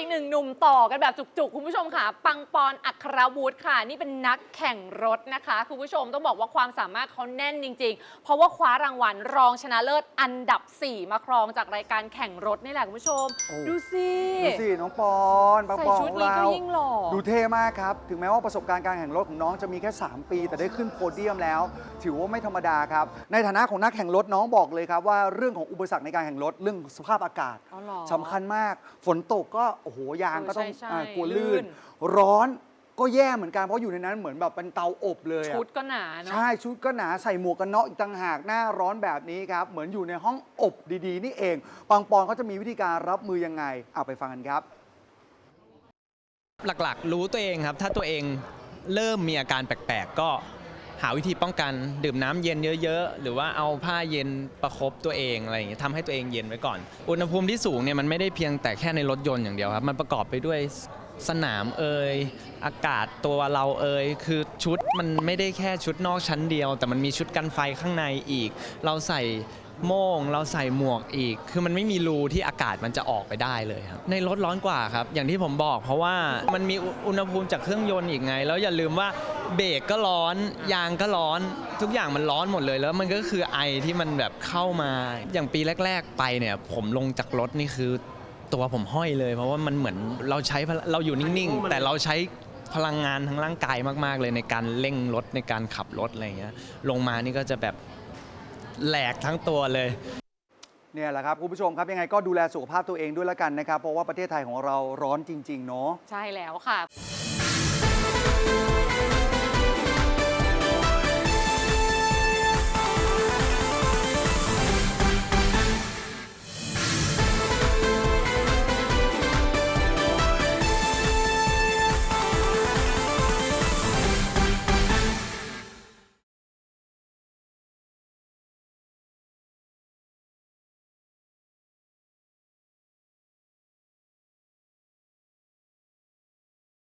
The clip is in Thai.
อีกหนึ่งหนุ่มต่อกันแบบจุกๆ คุณผู้ชมค่ะ ปังปอนอัครวุฒิค่ะ นี่เป็นนักแข่งรถนะคะ คุณผู้ชมต้องบอกว่าความสามารถเขาแน่นจริง ๆ เพราะว่าคว้ารางวัลรองชนะเลิศอันดับ 4 มาครองจากรายการแข่งรถนี่แหละคุณผู้ชม โอ้ ดูสิดูสิน้องปอนปังใส่ปอนชุดของนี้เราก็ยิ่งหล่อ ดูเท่มากครับ ถึงแม้ว่าประสบการณ์การแข่งรถของน้องจะมีแค่ 3 ปี แต่ได้ขึ้นโพเดียมแล้ว ถือว่าไม่ธรรมดาครับ ในฐานะของนักแข่งรถน้องบอกเลยครับว่าเรื่องของอุปสรรคในการแข่งรถเรื่องสภาพอากาศอ๋อเหรอ สำคัญมาก ฝนตกก็โอ้โหยางก็ต้องเออใช่ใช่อ่ากลัวลื่ลื่น น ร้อนก็แย่เหมือนกันเพราะอยู่ในนั้นเหมือนแบบเป็นเตาอบเลยอะ ชุดก็หนาเนาะ ใช่ ชุดก็หนาใส่หมวกกันน็อกอีกต่างหากหน้าร้อนแบบนี้ครับ เหมือนอยู่ในห้องอบดีๆ นี่เอง ปังปอนเขาจะมีวิธีการรับมือยังไง เอาไปฟังกันครับ หลักๆ รู้ตัวเองครับ ถ้าตัวเองเริ่มมีอาการแปลกๆ ก็ หาวิธีป้องกันดื่มน้ำเย็นเยอะๆ หรือว่าเอาผ้าเย็นประคบตัวเองอะไรอย่างเงี้ยทำให้ตัวเองเย็นไว้ก่อน อุณหภูมิที่สูงเนี่ยมันไม่ได้เพียงแต่แค่ในรถยนต์อย่างเดียวครับ มันประกอบไปด้วยสนามเอยอากาศตัวเราเอยคือชุดมันไม่ได้แค่ชุดนอกชั้นเดียว แต่มันมีชุดกันไฟข้างในอีก เราใส่ โม่งเราใส่หมวกอีก คือมันไม่มีรูที่อากาศมันจะออกไปได้เลยครับ ในรถร้อนกว่าครับ อย่างที่ผมบอก เพราะว่ามันมีอุณหภูมิจากเครื่องยนต์อีกไง แล้วอย่าลืมว่าเบรกก็ร้อน ยางก็ร้อน ทุกอย่างมันร้อนหมดเลย แล้วมันก็คือไอที่มันแบบเข้ามา อย่างปีแรก ๆ ไปเนี่ย ผมลงจากรถนี่คือตัวผมห้อยเลย เพราะว่ามันเหมือนเราใช้เราอยู่นิ่งๆ แต่เราใช้พลังงานทางร่างกายมาก ๆ เลยในการเร่งรถในการขับรถอะไรอย่างเงี้ย ลงมานี่ก็จะแบบ แหลกทั้งตัวเลย เนี่ยแหละครับคุณผู้ชมครับยังไงก็ดูแลสุขภาพตัวเองด้วยละกันนะครับ เพราะว่าประเทศไทยของเราร้อนจริง ๆ เนาะ ใช่แล้วค่ะ